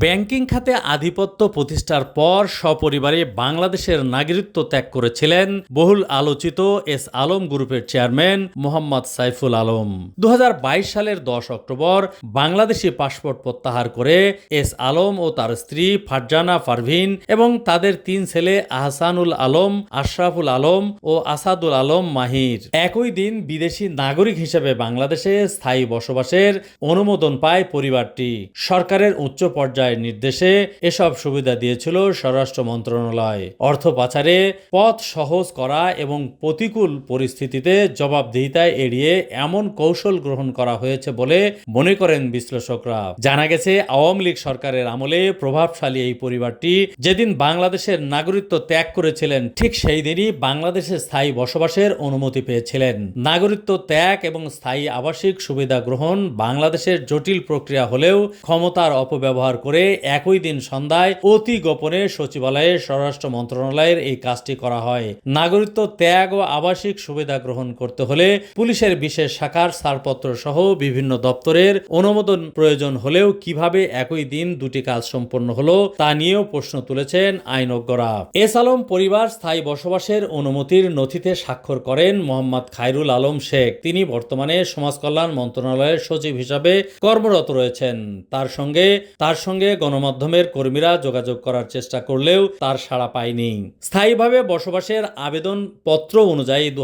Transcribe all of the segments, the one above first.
Banking খাতে আধিপত্য প্রতিষ্ঠার পর সপরিবারে বাংলাদেশের নাগরিকত্ব ত্যাগ করেছিলেন বহুল আলোচিত এস আলম গ্রুপের চেয়ারম্যান মোহাম্মদ সাইফুল আলম। দু হাজার বাইশ সালের দশ অক্টোবর বাংলাদেশি পাসপোর্ট প্রত্যাহার করে এস আলম ও তার স্ত্রী ফারজানা পারভিন এবং তাদের তিন ছেলে আহসানুল আলম, আশরাফুল আলম ও আসাদুল আলম মাহির। একই দিন বিদেশি নাগরিক হিসেবে বাংলাদেশে স্থায়ী বসবাসের অনুমোদন পায় পরিবারটি। সরকারের উচ্চ পর্যায়ের নির্দেশে এসব সুবিধা দিয়েছিল স্বরাষ্ট্র মন্ত্রণালয়। অর্থ পাচারে পথ সহজ করা এবং প্রতিকূল পরিস্থিতিতে জবাবদিহিতায় এড়িয়ে এমন কৌশল গ্রহণ করা হয়েছে বলে মনে করেন বিশ্লেষকরা। জানা গেছে, আওয়ামী লীগ সরকারের আমলে প্রভাবশালী এই পরিবারটি যেদিন বাংলাদেশের নাগরিকত্ব ত্যাগ করেছিলেন, ঠিক সেই দিনই বাংলাদেশে স্থায়ী বসবাসের অনুমতি পেয়েছিলেন। নাগরিকত্ব ত্যাগ এবং স্থায়ী আবাসিক সুবিধা গ্রহণ বাংলাদেশের জটিল প্রক্রিয়া হলেও ক্ষমতার অপব্যবহার করে একই দিন সন্ধ্যায় অতি গোপনে সচিবালয়ে স্বরাষ্ট্র মন্ত্রণালয়ের এই কাজটি করা হয়। নাগরিকত্ব ত্যাগ ও আবাসিক সুবিধা গ্রহণ করতে হলে পুলিশের বিশেষ শাখার ছাড়পত্র সহ বিভিন্ন দপ্তরের অনুমোদন প্রয়োজন হলেও কীভাবে একই দিন দুটি কাজ সম্পন্ন হলো তা নিয়েও প্রশ্ন তুলেছেন আইনজ্ঞরা। এস আলম পরিবার স্থায়ী বসবাসের অনুমতির নথিতে স্বাক্ষর করেন মোহাম্মদ খায়রুল আলম শেখ। তিনি বর্তমানে সমাজ কল্যাণ মন্ত্রণালয়ের সচিব হিসাবে কর্মরত রয়েছেন। তার সঙ্গে তার সঙ্গে গণমাধ্যমের কর্মীরা যোগাযোগ করার চেষ্টা করলেও তার সাড়া পায়নি। স্থায়ীভাবে বসবাসের আবেদন পত্র অনুযায়ী দু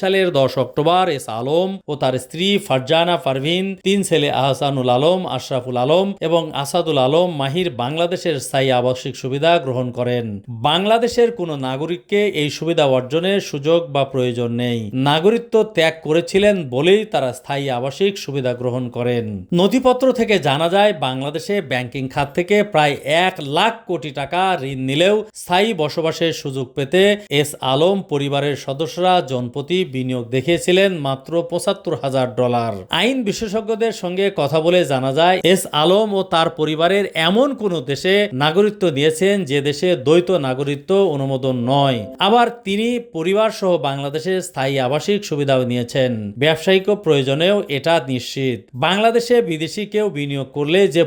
সালের দশ অক্টোবর এস আলম ও তার স্ত্রী ফারজানা পারভিন তিন ছেলে আহসানুল আলম, আশরাফুল আলম এবং আসাদুল আলম মাহির বাংলাদেশের স্থায়ী আবাসিক সুবিধা গ্রহণ করেন। বাংলাদেশের কোনো নাগরিককে এই সুবিধা অর্জনের সুযোগ বা প্রয়োজন নেই। নাগরিকত্ব ত্যাগ করেছিলেন বলেই তারা স্থায়ী আবাসিক সুবিধা গ্রহণ করেন। নথিপত্র থেকে জানা যায়, বাংলাদেশে ব্যাংকিং খাত থেকে প্রায় এক লাখ কোটি টাকা ঋণ নিলেও স্থায়ী বসবাসের সুযোগ পেতে এস আলম পরিবারের সদস্যরা জনপ্রতি বিনিয়োগ দেখিয়েছিলেন মাত্র পঁচাত্তর হাজার ডলার। আইন বিশেষজ্ঞদের সঙ্গে কথা বলে জানা যায়, এস আলম ও তার পরিবারের এমন কোন দেশে নাগরিকত্ব নিয়েছেন যে দেশে দ্বৈত নাগরিকত্ব অনুমোদন নয়। আবার তিনি পরিবার সহ বাংলাদেশে স্থায়ী আবাসিক সুবিধাও নিয়েছেন। ব্যবসায়িক প্রয়োজনেও এটা নিশ্চিত। বাংলাদেশে বিদেশি কেউ বিনিয়োগ করলে যে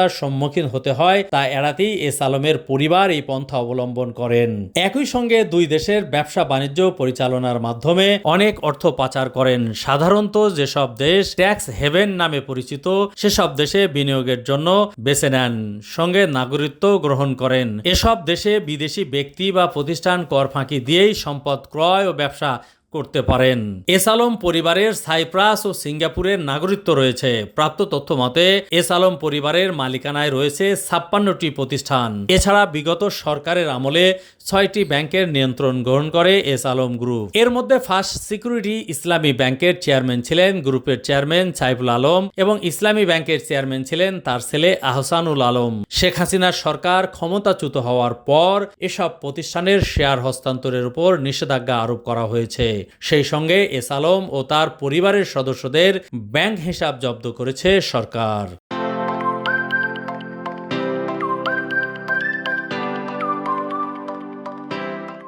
প্রতিবন্ধকতার সম্মুখীন হতে হয়, তা এড়াতেই এস আলমের পরিবার এই পন্থা অবলম্বন করেন। একই সঙ্গে দুই দেশের ব্যবসা বাণিজ্য পরিচালনার মাধ্যমে অনেক অর্থ পাচার করেন। সাধারণত যেসব দেশ ট্যাক্স হেভেন নামে পরিচিত, সেসব দেশে বিনিয়োগের জন্য বেছে নেন, সঙ্গে নাগরিকত্ব গ্রহণ করেন। এসব দেশে বিদেশি ব্যক্তি বা প্রতিষ্ঠান কর ফাঁকি দিয়েই সম্পদ ক্রয় ও ব্যবসা করতে পারেন। এস আলম পরিবারের সাইপ্রাস ও সিঙ্গাপুরের নাগরিকত্ব রয়েছে। প্রাপ্ত তথ্য মতে এস আলম পরিবারের মালিকানায় রয়েছে ছাপ্পান্নটি প্রতিষ্ঠান। এছাড়া বিগত সরকারের আমলে ছয়টি ব্যাংকের নিয়ন্ত্রণ গ্রহণ করে এস আলম গ্রুপ। এর মধ্যে ফার্স্ট সিকিউরিটি ইসলামী ব্যাংকের চেয়ারম্যান ছিলেন গ্রুপের চেয়ারম্যান সাইফুল আলম এবং ইসলামী ব্যাংকের চেয়ারম্যান ছিলেন তার ছেলে আহসানুল আলম। শেখ হাসিনার সরকার ক্ষমতাচ্যুত হওয়ার পর এসব প্রতিষ্ঠানের শেয়ার হস্তান্তরের উপর নিষেধাজ্ঞা আরোপ করা হয়েছে। সেই সঙ্গে এস আলম ও তার পরিবারের সদস্যদের ব্যাংক হিসাব জব্দ করেছে সরকার।